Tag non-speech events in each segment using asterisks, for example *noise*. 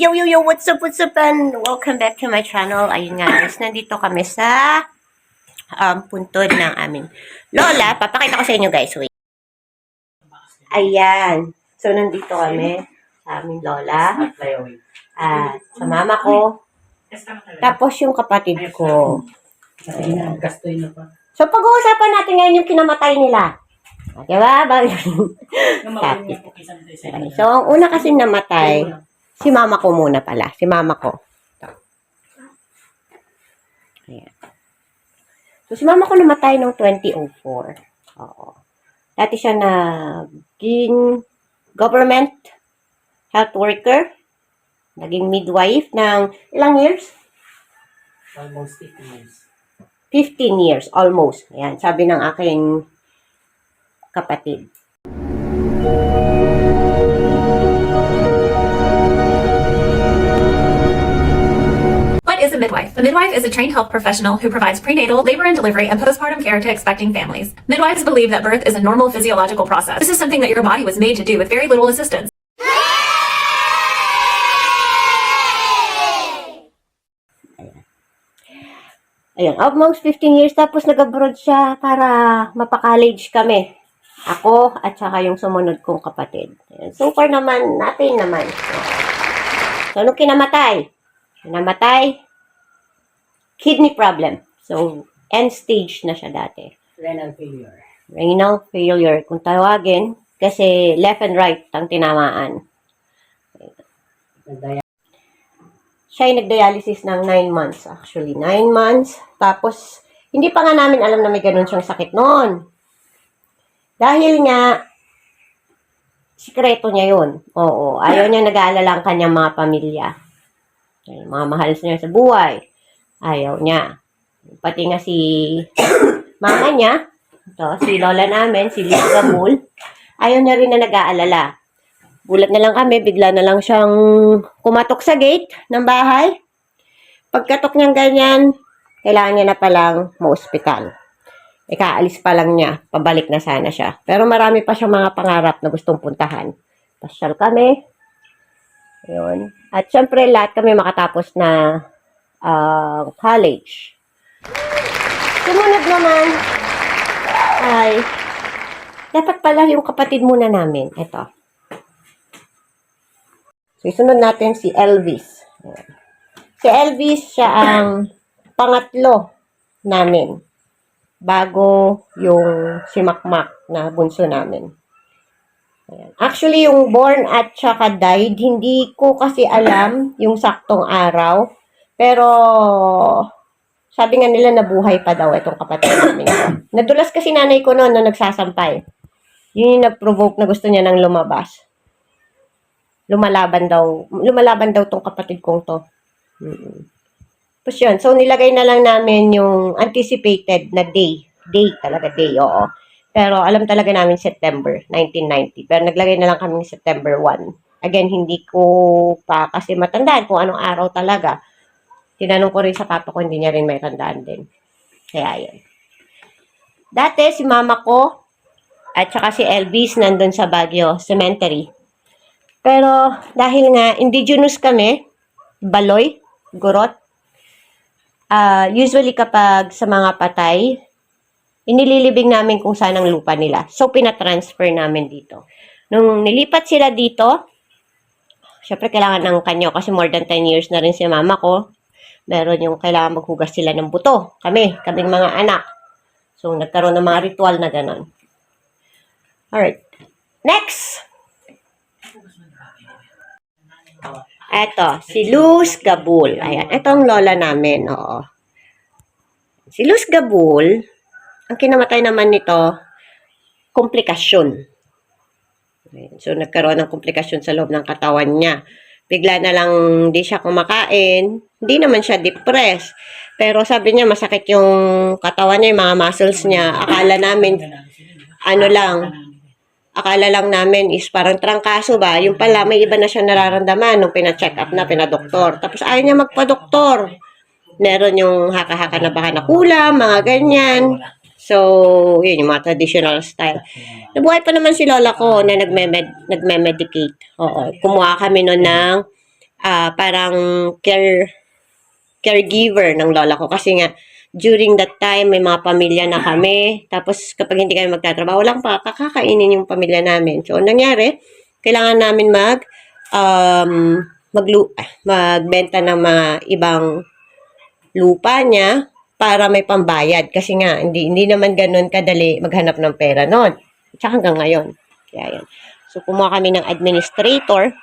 Yo, yo, yo, what's up, what's up, and welcome back to my channel. Ayun nga, guys, nandito kami sa um, puntod ng aming lola. Papakita ko sa inyo, guys. Wait. Ayan. So, nandito kami sa aming lola. At sa mama ko. Tapos yung kapatid ko. So, pag-uusapan natin ngayon yung kinamatay nila. Diba? Okay, So, ang una kasi namatay, si mama ko muna pala. Si mama ko. Ayan. So, si mama ko namatay noong 2004. Oo. Dati siya naging government health worker. Naging midwife ng ilang years? Almost 50 years. 15 years, almost. Ayan, sabi ng aking kapatid. Is a midwife? A midwife is a trained health professional who provides prenatal, labor and delivery, and postpartum care to expecting families. Midwives believe that birth is a normal physiological process. This is something that your body was made to do with very little assistance. Ayun, almost 15 years tapos nag-abroad siya para mapa-college kami. Ako at saka yung sumunod kong kapatid. Ayun, so far naman, natin naman. So, nung kinamatay? Kinamatay, kidney problem. So, end stage na siya dati. Renal failure. Renal failure, kung tawagin, kasi left and right ang tinamaan. Siya ay nagdialysis ng 9 months actually. 9 months. Tapos, hindi pa nga namin alam na may ganun siyang sakit noon. Dahil nga, sikreto niya yun. Oo, ayaw niya nag-aalala ang kanyang mga pamilya. Mga mahal niya sa buhay. Ayaw niya. Pati nga si *coughs* mama niya, ito, si lola namin, si Liz Gabul, ayaw niya rin na nag-aalala. Gulat na lang kami, bigla na lang siyang kumatok sa gate ng bahay. Pagkatok niyang ganyan, kailangan niya na palang ma-hospital. Ikaalis pa lang niya, pabalik na sana siya. Pero marami pa siyang mga pangarap na gustong puntahan. Pasyal kami. Ayun. At syempre, lahat kami makatapos na ah, college. Sumunod naman ay dapat pala yung kapatid muna namin. Ito. So, isunod natin si Elvis. Si Elvis, siya ang pangatlo namin bago yung si Makmak na bunso namin. Ayan. Actually, yung born at saka died, hindi ko kasi alam yung saktong araw. Pero, sabi nga nila nabuhay pa daw itong kapatid namin. Nadulas kasi nanay ko noon na nagsasampay. Yun yung nag-provoke na gusto niya nang lumabas lumalaban daw, lumalaban daw tong kapatid kong to. Mm. Tapos yun, so nilagay na lang namin yung anticipated na day. Day talaga, day, oo. Pero alam talaga namin September 1990. Pero naglagay na lang kami September 1. Again, hindi ko pa kasi matandaan kung anong araw talaga. Tinanong ko rin sa papa ko, hindi niya rin may tandaan din. Kaya yun. Dati, si mama ko at saka si Elvis nandun sa Baguio Cemetery. Pero dahil nga indigenous kami, Baloy, Gurot, ah, usually kapag sa mga patay, inililibing namin kung saan ang lupa nila. So, pinatransfer namin dito. Nung nilipat sila dito, syempre kailangan ng kanyo kasi more than 10 years na rin si mama ko. Meron yung kailangan maghugas sila ng buto. Kami, kaming mga anak. So, nagkaroon ng mga ritual na ganon. Alright. Next! Eto, si Luz Gabul. Ayan, ito ang lola namin, oo. Si Luz Gabul, ang kinamatay naman nito, komplikasyon. So, nagkaroon ng komplikasyon sa loob ng katawan niya. Bigla na lang hindi siya kumakain. Hindi naman siya depressed. Pero sabi niya, masakit yung katawan niya, yung mga muscles niya. Akala namin, ano lang, akala lang namin is parang trangkaso ba? Yung pala, may iba na siya nararamdaman nung pina-check up na, pinadoktor. Tapos ayaw niya magpa-doktor. Meron yung haka-haka na baka nakulam, mga ganyan. So, yun yung mga traditional style. Nabuhay pa naman si lola ko na nagme-med- nagme-medicate. Oo. Kumuha kami noon ng ah, parang care, caregiver ng lola ko. Kasi nga, during that time, may mga pamilya na kami. Tapos, kapag hindi kami magtatrabaho, walang pa, kakakainin yung pamilya namin. So, ang nangyari, kailangan namin mag, um, maglu ah, magbenta ng mga ibang lupa niya para may pambayad. Kasi nga, hindi, hindi naman ganun kadali maghanap ng pera noon. Tsaka hanggang ngayon. Kaya yan. So, kumuha kami ng administrator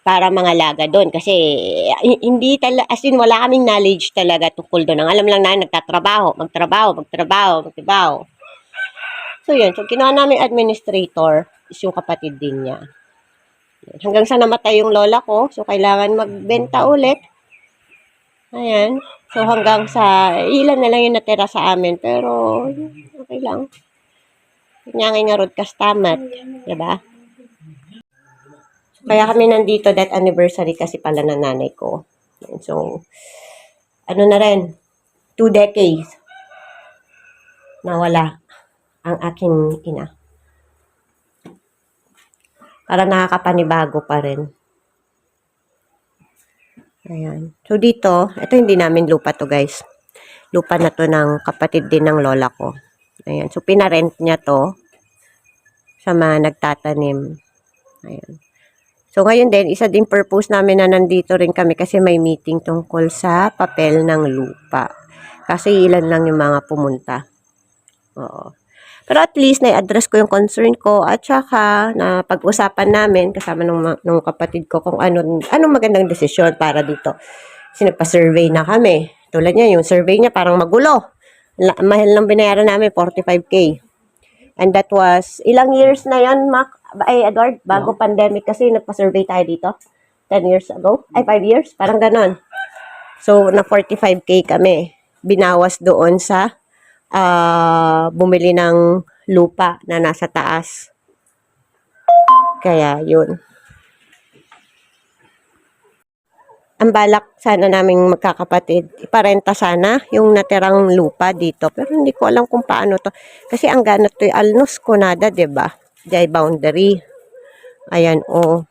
para mga laga doon. Kasi, hi- hindi talaga, as in, wala kaming knowledge talaga tungkol doon. Ang alam lang na, nagtatrabaho, magtrabaho, magtrabaho, magtrabaho. So, yun. So, kinuha namin administrator is yung kapatid din niya. Hanggang sa namatay yung lola ko, so kailangan magbenta ulit. Ayan. So hanggang sa ilan na lang yung natira sa amin, pero okay lang. Kunyangin nga rod kastamat, 'di ba? Kaya kami nandito that anniversary kasi pala ng nanay ko. So ano na rin, two decades nawala ang aking ina para nakakapanibago pa rin. Ayan. So, dito, ito hindi namin lupa to guys. Lupa na to ng kapatid din ng lola ko. Ayan. So, pinarent niya to sa mga nagtatanim. Ayan. So, ngayon din, isa din purpose namin na nandito rin kami kasi may meeting tungkol sa papel ng lupa. Kasi ilan lang yung mga pumunta. Oo. Pero at least na-address ko yung concern ko at saka na pag-usapan namin kasama nung, ma- nung kapatid ko kung ano, anong magandang desisyon para dito. Kasi nagpa-survey na kami. Tulad niya, yung survey niya parang magulo. La, mahal lang binayaran namin, 45K. And that was, ilang years na yon Mac? Ay, Edward, bago pandemic kasi nagpa-survey tayo dito. 10 years ago? Ay, 5 years? Parang ganon. So, na 45K kami. Binawas doon sa ah bumili ng lupa na nasa taas. Kaya, yun. Ang balak sana naming magkakapatid, iparenta sana yung natirang lupa dito. Pero hindi ko alam kung paano to. Kasi ang ganat to Alnos Conada, 'di ba? Jay boundary. Ayan, oh.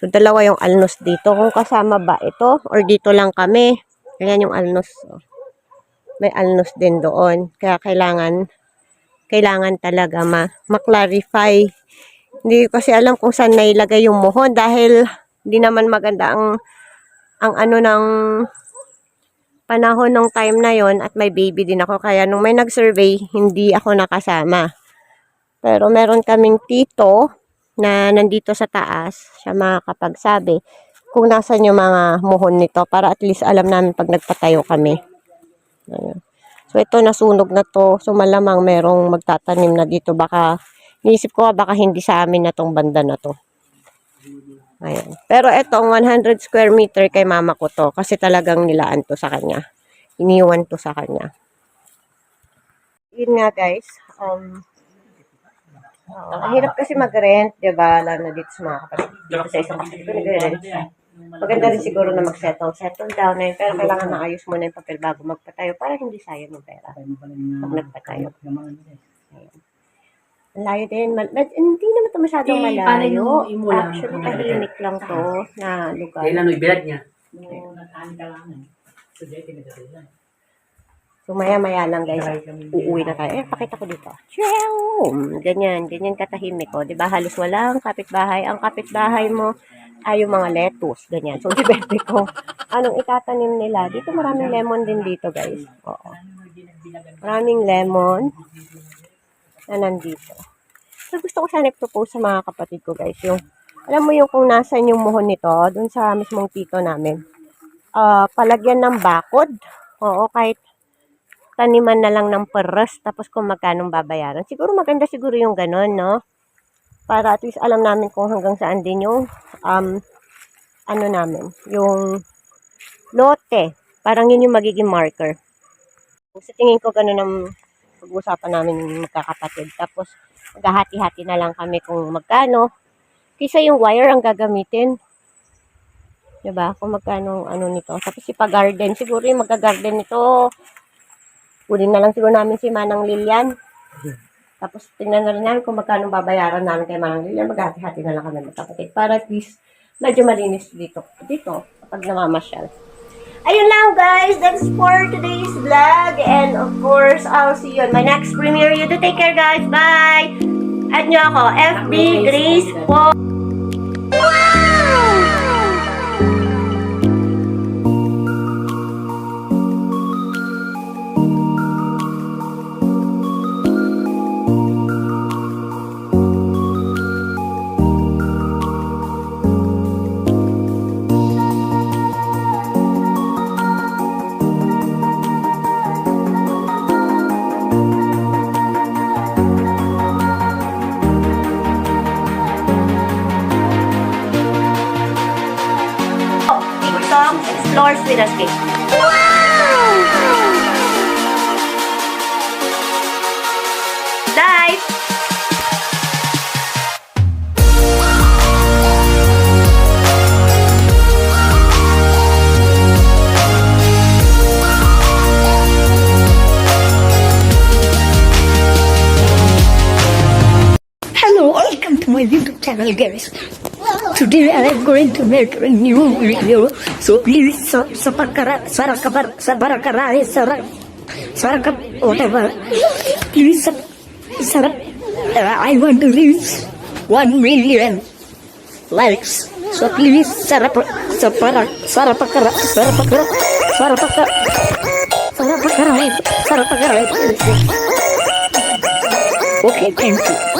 So, dalawa yung Alnos dito. Kung kasama ba ito or dito lang kami. Ayan yung Alnos. Oh may alnos din doon. Kaya kailangan kailangan talaga ma ma-clarify. Hindi ko kasi alam kung saan nailagay yung muhon dahil hindi naman maganda ang ang ano ng panahon ng time na yon at may baby din ako kaya nung may nag-survey hindi ako nakasama. Pero meron kaming tito na nandito sa taas, siya makakapagsabi kung nasan yung mga muhon nito para at least alam namin pag nagpatayo kami. Ayan. So, ito nasunog na to. So, malamang merong magtatanim na dito. Baka, niisip ko baka hindi sa amin na tong banda na to. Ayan. Pero itong 100 square meter kay mama ko to. Kasi talagang nilaan to sa kanya. Iniwan to sa kanya. Yun nga guys. Um, ang hirap kasi mag-rent, di ba? Lalo na dito sa mga kapatid. Dito sa isang kapatid ko, nag-rent. Maganda rin siguro na mag-settle, settle down na yun. Pero kailangan maayos muna yung papel bago magpatayo para hindi sayang yung pera. Pag nagpatayo. Ang layo din. Mal- med- hindi naman ito masyadong Eh, malayo. paano yung imulang? Actually, tahimik lang to na lugar. Kailan no ibilad niya? Nung ka lang. eh. So, maya-maya lang guys. Uuwi na tayo. Eh, pakita ko dito. Ciao! Ganyan. Ganyan katahimik. O, di ba? Halos walang kapitbahay. Ang kapitbahay mo ay yung mga lettuce. Ganyan. So, *laughs* dibete ko. Anong itatanim nila? Dito maraming lemon din dito, guys. Oo. Maraming lemon na nandito. So, gusto ko sana i-propose sa mga kapatid ko, guys. Yung, alam mo yung kung nasan yung muhon nito, dun sa mismong tito namin. Ah, palagyan ng bakod. Oo, kahit taniman na lang ng peres, tapos kung magkano babayaran. Siguro maganda siguro yung ganun, no? Para at least alam namin kung hanggang saan din yung, um, ano namin, yung lote. Parang yun yung magiging marker. Sa tingin ko ganun ang pag-uusapan namin yung magkakapatid. Tapos, maghahati-hati na lang kami kung magkano. Kisa yung wire ang gagamitin. 'Di ba? Kung magkano ano nito. Tapos ipa-garden. Siguro yung magka-garden nito, kunin na lang siguro namin si Manang Lilian. Tapos tingnan na rin namin kung magkano babayaran namin kay Manang Lilian. Maghati-hati na lang kami magkapatid. Para at least medyo malinis dito. Dito, kapag namamasyal. Ayun lang guys, that's for today's vlog. And of course, I'll see you on my next premiere. You do take care guys. Bye! Add nyo ako, FB Grace po. Explores with us game. Dive! Hello, welcome to my YouTube channel, guys. today I am going to make a new video. So please support kara, sara kabar, sara kara, eh, sara, sara kap, whatever. Please, sara, uh, I want to reach one million likes. So please, sara, sara, sara pakara, sara pakara, sara pakara, sara pakara, sara pakara. Okay, thank you.